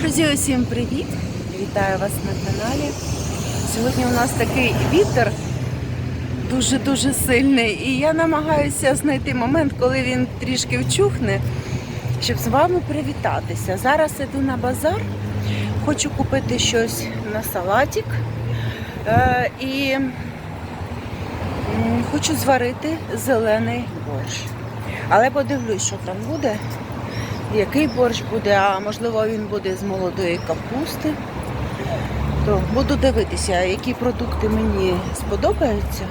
Друзі, усім привіт! Вітаю вас на каналі. Сьогодні у нас такий вітер дуже-дуже сильний, і я намагаюся знайти момент, коли він трішки вчухне, щоб з вами привітатися. Зараз іду на базар, хочу купити щось на салатик е, і хочу зварити зелений борщ. Але подивлюсь, що там буде який борщ буде, а можливо він буде з молодої капусти. То буду дивитися, які продукти мені сподобаються,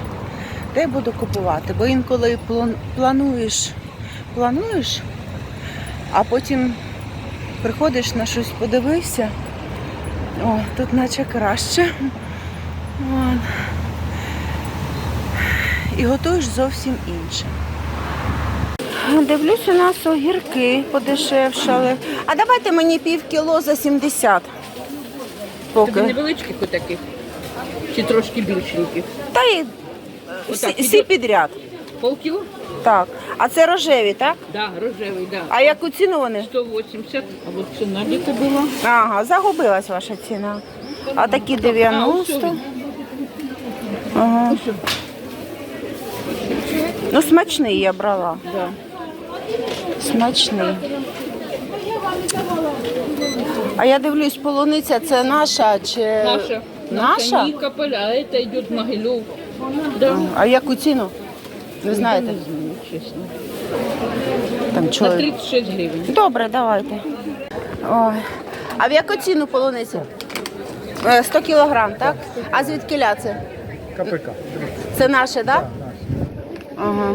те буду купувати. Бо інколи плануєш, плануєш, а потім приходиш на щось, подивився. О, тут наче краще. І готуєш зовсім інше. Дивлюсь, у нас огірки подешевшали. А давайте мені пів кіло за 70. Тобі Поки. невеличких отаких? Чи трошки більшеньких? Та й Отак, всі, підряд. Полкіло? Так. А це рожеві, так? Да, рожевий, да. А яку ціну вони? 180, а от ціна де була? Ага, загубилась ваша ціна. А такі 90. Ага. Ну, смачний я брала. Да. Смачний. А я дивлюсь, полуниця це наша чи Наша. Наша? Нікополь, а це йде Могилів. Да. А яку ціну? Ви знаєте? Не знаю, чесно. Там На чоловік. 36 гривень. Добре, давайте. Ой. А в яку ціну полуниця? Е, 100 кілограм, так? А звідки це? КПК. Це наше, так? Да? Ага.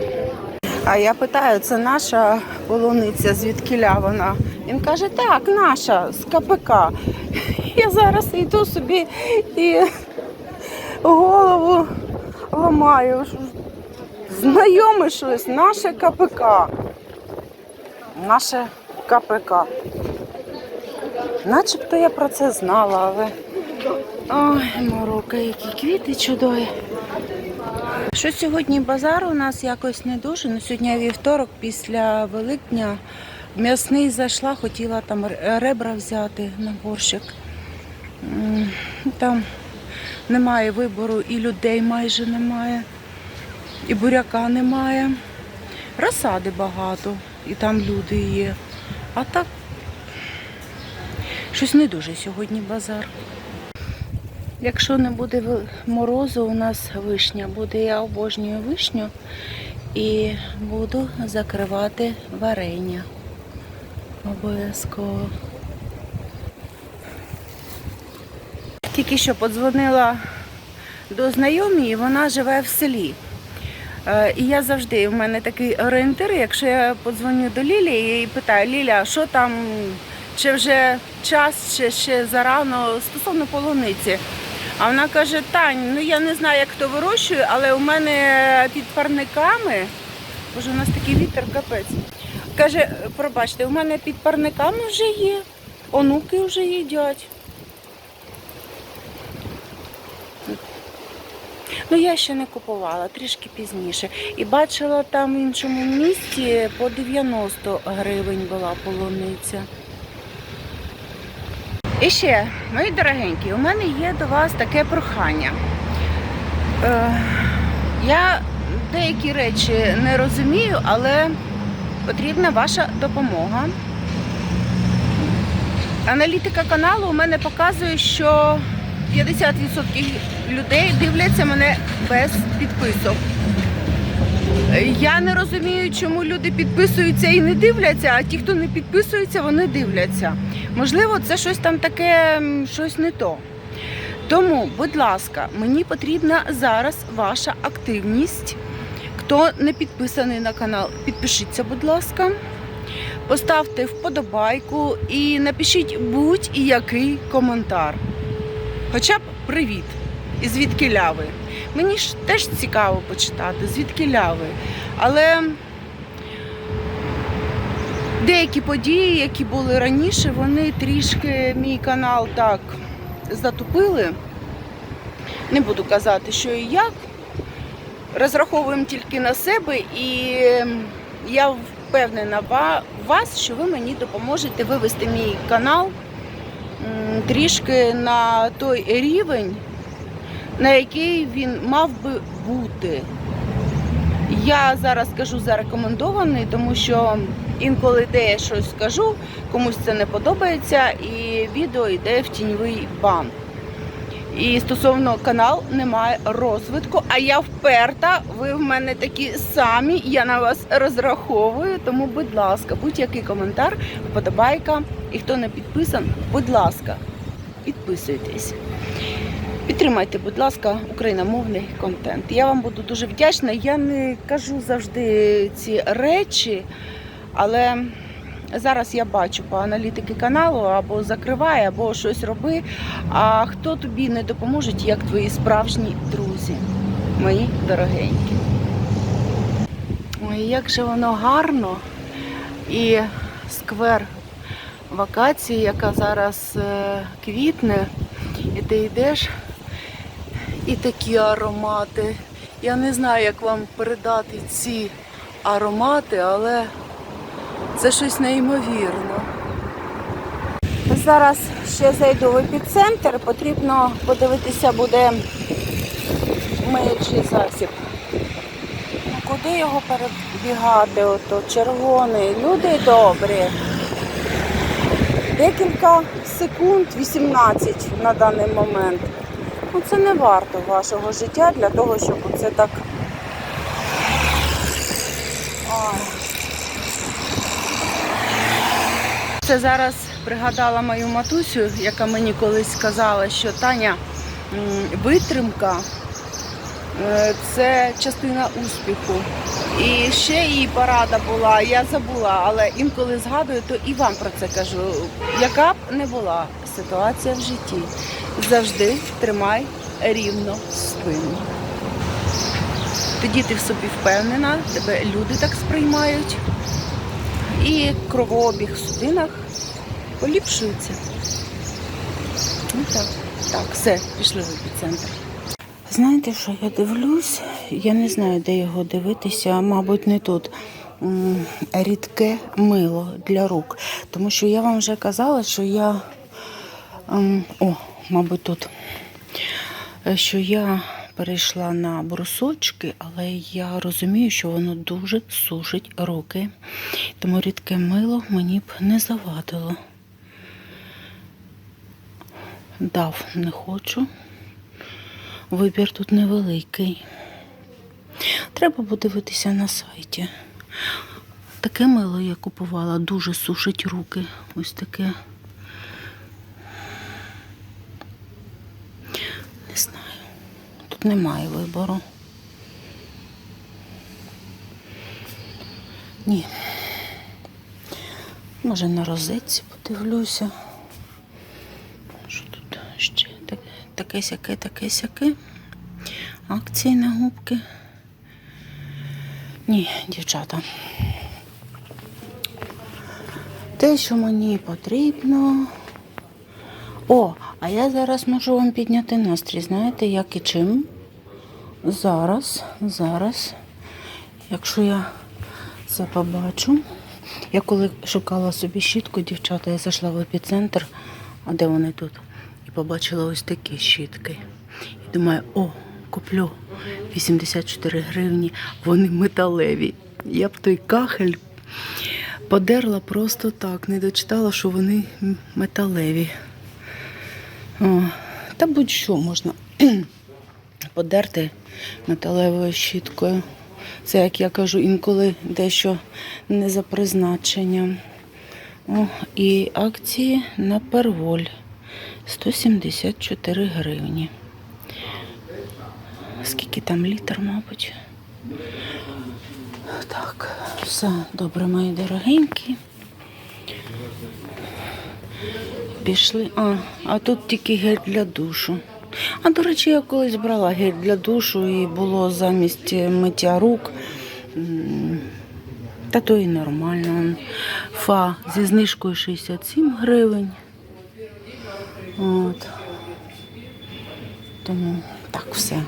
А я питаю, це наша полуниця, звідки вона? Він каже, так, наша, з КПК. Я зараз йду собі і голову ламаю. Знайоме щось, наше КПК. Наше КПК. Начебто я про це знала, але. Ой, морока, які квіти чудові. Що сьогодні базар у нас якось не дуже. Ну, сьогодні вівторок після Великдня. М'ясний зайшла, хотіла там ребра взяти на борщик. Там немає вибору, і людей майже немає, і буряка немає. Розсади багато, і там люди є. А так щось не дуже сьогодні базар. Якщо не буде морозу, у нас вишня буде. Я обожнюю вишню і буду закривати варення. Обов'язково. Тільки що подзвонила до знайомої, вона живе в селі. Е, І я завжди, в мене такий орієнтир, якщо я подзвоню до Лілі і питаю, Ліля, що там, чи вже час, чи ще зарано стосовно полуниці. А вона каже, Тань, ну я не знаю, як хто вирощує, але у мене під парниками, боже, у нас такий вітер капець. Каже, пробачте, у мене під парниками вже є, онуки вже їдять. Ну, я ще не купувала, трішки пізніше. І бачила там в іншому місті по 90 гривень була полуниця. І ще, мої дорогенькі, у мене є до вас таке прохання. Е, я деякі речі не розумію, але потрібна ваша допомога. Аналітика каналу у мене показує, що 50% людей дивляться мене без підписок. Я не розумію, чому люди підписуються і не дивляться, а ті, хто не підписується, вони дивляться. Можливо, це щось там таке, щось не то. Тому, будь ласка, мені потрібна зараз ваша активність. Хто не підписаний на канал, підпишіться, будь ласка. Поставте вподобайку і напишіть будь-який коментар. Хоча б привіт. І звідки ляви. Мені ж теж цікаво почитати, звідки ляви. Але деякі події, які були раніше, вони трішки мій канал так затупили. Не буду казати, що і як. Розраховуємо тільки на себе, і я впевнена вас, що ви мені допоможете вивести мій канал трішки на той рівень, на який він мав би бути. Я зараз кажу зарекомендований, тому що інколи де я щось скажу, комусь це не подобається, і відео йде в тіньовий бан. І стосовно канал немає розвитку, а я вперта, ви в мене такі самі, я на вас розраховую. Тому, будь ласка, будь-який коментар, вподобайка. І хто не підписан, будь ласка, підписуйтесь. Підтримайте, будь ласка, україномовний контент. Я вам буду дуже вдячна. Я не кажу завжди ці речі, але зараз я бачу по аналітики каналу або закривай, або щось роби. А хто тобі не допоможе, як твої справжні друзі, мої дорогенькі. Ой, як же воно гарно і сквер вакації, яка зараз е, квітне, і ти йдеш, і такі аромати. Я не знаю, як вам передати ці аромати, але це щось неймовірне. Зараз ще зайду в епіцентр, потрібно подивитися буде миючий засіб. Ну, Куди його перебігати? Ото червоний. Люди добрі. Декілька секунд, 18 на даний момент. Ну, це не варто вашого життя для того, щоб це так. Ой. Це зараз пригадала мою матусю, яка мені колись сказала, що Таня витримка е, це частина успіху. І ще її порада була, я забула, але інколи згадую, то і вам про це кажу. Яка б не була ситуація в житті, завжди тримай рівно спину. Тоді ти в собі впевнена, тебе люди так сприймають. І кровообіг в судинах поліпшується. Ну так, так, все, пішли в епіцентр. Знаєте, що я дивлюсь? Я не знаю, де його дивитися, мабуть, не тут. Рідке мило для рук. Тому що я вам вже казала, що я. О, мабуть, тут. Е, Що я перейшла на брусочки, але я розумію, що воно дуже сушить руки. Тому рідке мило мені б не завадило. Дав не хочу. Вибір тут невеликий. Треба подивитися на сайті. Таке мило я купувала, дуже сушить руки. Ось таке. Не знаю. Немає вибору. Ні. Може на розетці подивлюся. Що тут ще таке сяке, таке сяке. Акції на губки. Ні, дівчата. Те, що мені потрібно. О, а я зараз можу вам підняти настрій. Знаєте, як і чим? Зараз, зараз, якщо я це побачу. Я коли шукала собі щітку, дівчата, я зайшла в епіцентр, а де вони тут? І побачила ось такі щітки. І думаю, о, куплю 84 гривні, вони металеві. Я б той кахель подерла просто так, не дочитала, що вони металеві. О, та будь-що можна подерти металевою щіткою. Це, як я кажу, інколи дещо не за призначенням. О, і акції на перволь 174 гривні. Скільки там літр, мабуть? Так, все добре, мої дорогенькі. Пішли. А, а тут тільки гель для душу. А до речі, я колись брала гель для душу і було замість миття рук. Та то і нормально. Фа зі знижкою 67 гривень. От. Тому так все.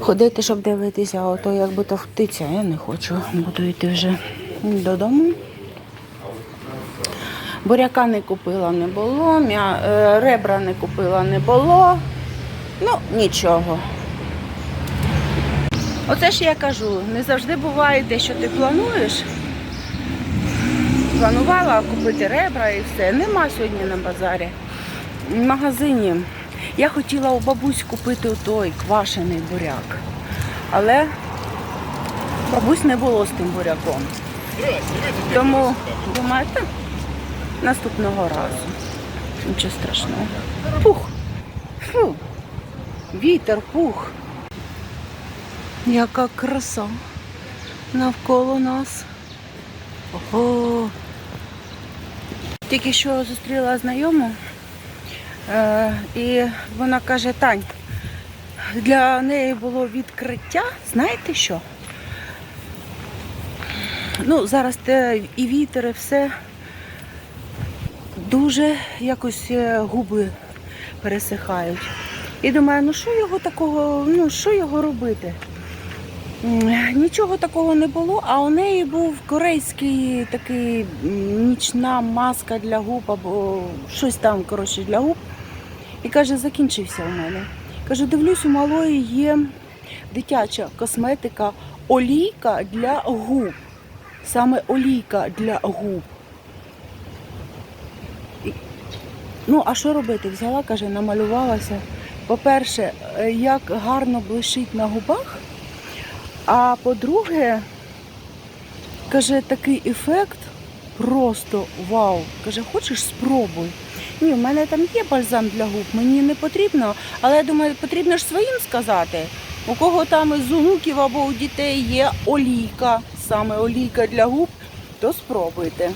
Ходити, щоб дивитися, а то якби то втиця, я не хочу. Буду йти вже додому. Буряка не купила, не було, м'я... е, ребра не купила, не було. Ну, нічого. Оце ж я кажу, не завжди буває те, що ти плануєш. Планувала купити ребра і все. Нема сьогодні на базарі. В магазині. Я хотіла у бабусь купити той квашений буряк. Але бабусь не було з тим буряком. Тому думаєте, наступного разу. Нічого страшного. Пух. Фу. Вітер, пух. Яка краса навколо нас. Ого. Тільки що зустріла знайому, е, і вона каже, Тань, для неї було відкриття, знаєте що? Ну, зараз і вітер, і все дуже якось е, губи пересихають. І думаю, ну що його такого, ну що його робити? Нічого такого не було, а у неї був корейський такий нічна маска для губ або щось там коротше, для губ. І каже, закінчився у мене. Каже, дивлюсь, у малої є дитяча косметика, олійка для губ. Саме олійка для губ. І- Ну, а що робити? Взяла, каже, намалювалася. По-перше, е, як гарно блищить на губах. А по-друге, каже, такий ефект просто вау. Каже, хочеш спробуй. Ні, в мене там є бальзам для губ, мені не потрібно, але я думаю, потрібно ж своїм сказати. У кого там із онуків або у дітей є олійка, саме олійка для губ, то спробуйте.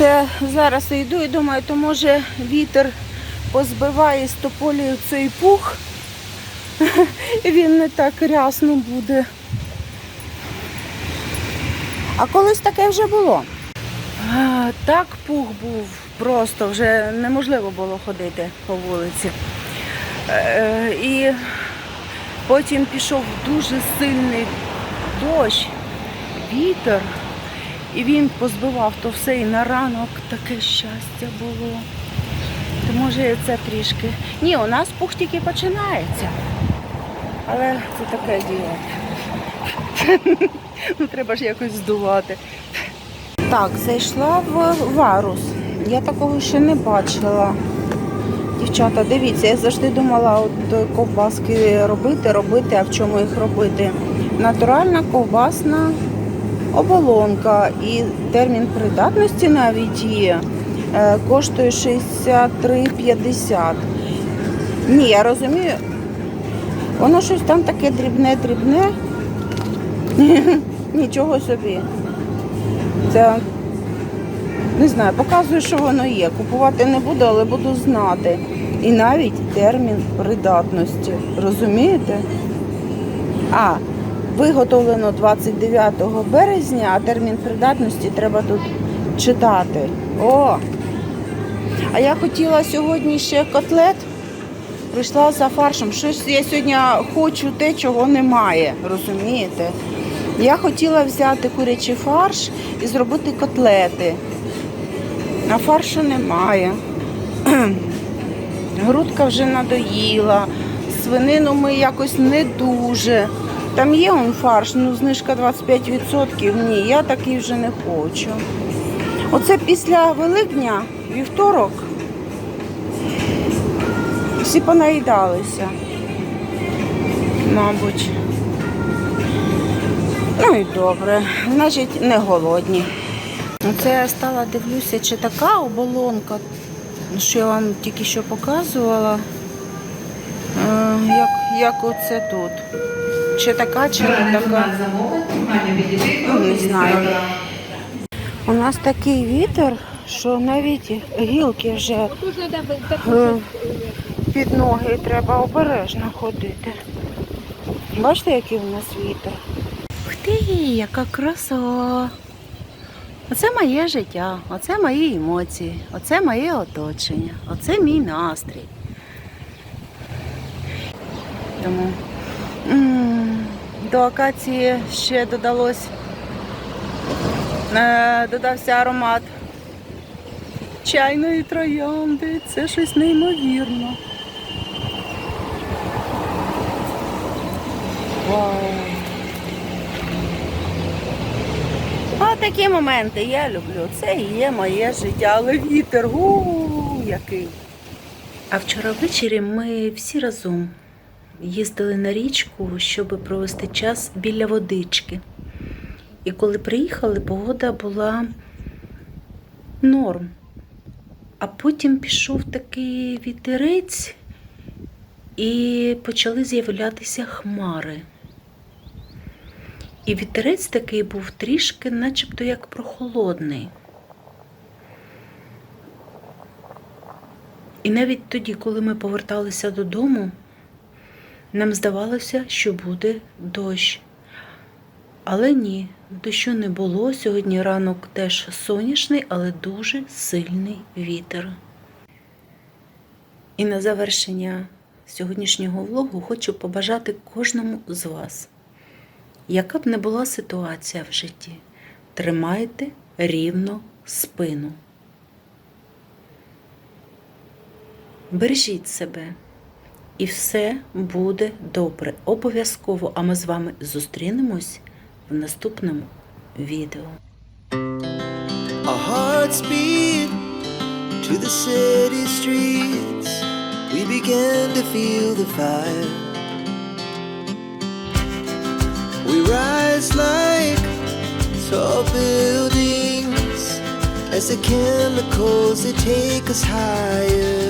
Це зараз йду і думаю, то може вітер позбиває з тополі цей пух. І він не так рясно буде. А колись таке вже було. Так пух був, просто вже неможливо було ходити по вулиці. Е, І потім пішов дуже сильний дощ, вітер, і він позбивав то все і на ранок таке щастя було. То може це трішки. Ні, у нас пух тільки починається. Але це таке діло. ну, треба ж якось здувати. Так, зайшла в варус. Я такого ще не бачила. Дівчата, дивіться, я завжди думала от ковбаски робити, робити, а в чому їх робити. Натуральна ковбасна оболонка і термін придатності навіть є. Е, Коштує 63,50. Ні, я розумію, Воно щось там таке дрібне-дрібне. Нічого собі. Це не знаю, показує, що воно є. Купувати не буду, але буду знати. І навіть термін придатності. Розумієте? А, виготовлено 29 березня, а термін придатності треба тут читати. О! А я хотіла сьогодні ще котлет. Прийшла за фаршем. Щось я сьогодні хочу те, чого немає. Розумієте? Я хотіла взяти курячий фарш і зробити котлети. А фаршу немає. Грудка вже надоїла. Свинину ми якось не дуже. Там є он фарш, ну знижка 25%. Ні, я такий вже не хочу. Оце після Великдня, вівторок. Всі понаїдалися, мабуть. Ну і добре, значить не голодні. Це я стала дивлюся, чи така оболонка, що я вам тільки що показувала, е, як, як оце тут. Чи така, чи не така. Ну, не знаю. У нас такий вітер, що навіть гілки вже е, під ноги треба обережно ходити. Бачите, який у нас вітер? Ух ти, яка краса! Оце моє життя, оце мої емоції, оце моє оточення, оце мій настрій. Тому до акації ще додалось, е, додався аромат чайної троянди. Це щось неймовірно. Вау. Такі моменти я люблю. Це і є моє життя, але вітер, у який. А вчора ввечері ми всі разом їздили на річку, щоб провести час біля водички. І коли приїхали, погода була норм. А потім пішов такий вітерець і почали з'являтися хмари. І вітерець такий був трішки, начебто як прохолодний. І навіть тоді, коли ми поверталися додому, нам здавалося, що буде дощ. Але ні, дощу не було. Сьогодні ранок теж сонячний, але дуже сильний вітер. І на завершення сьогоднішнього влогу хочу побажати кожному з вас, яка б не була ситуація в житті, тримайте рівно спину. Бережіть себе, і все буде добре. Обов'язково. А ми з вами зустрінемось в наступному відео. To the city streets. We began to feel the fire. We rise like tall buildings as the chemicals they take us higher.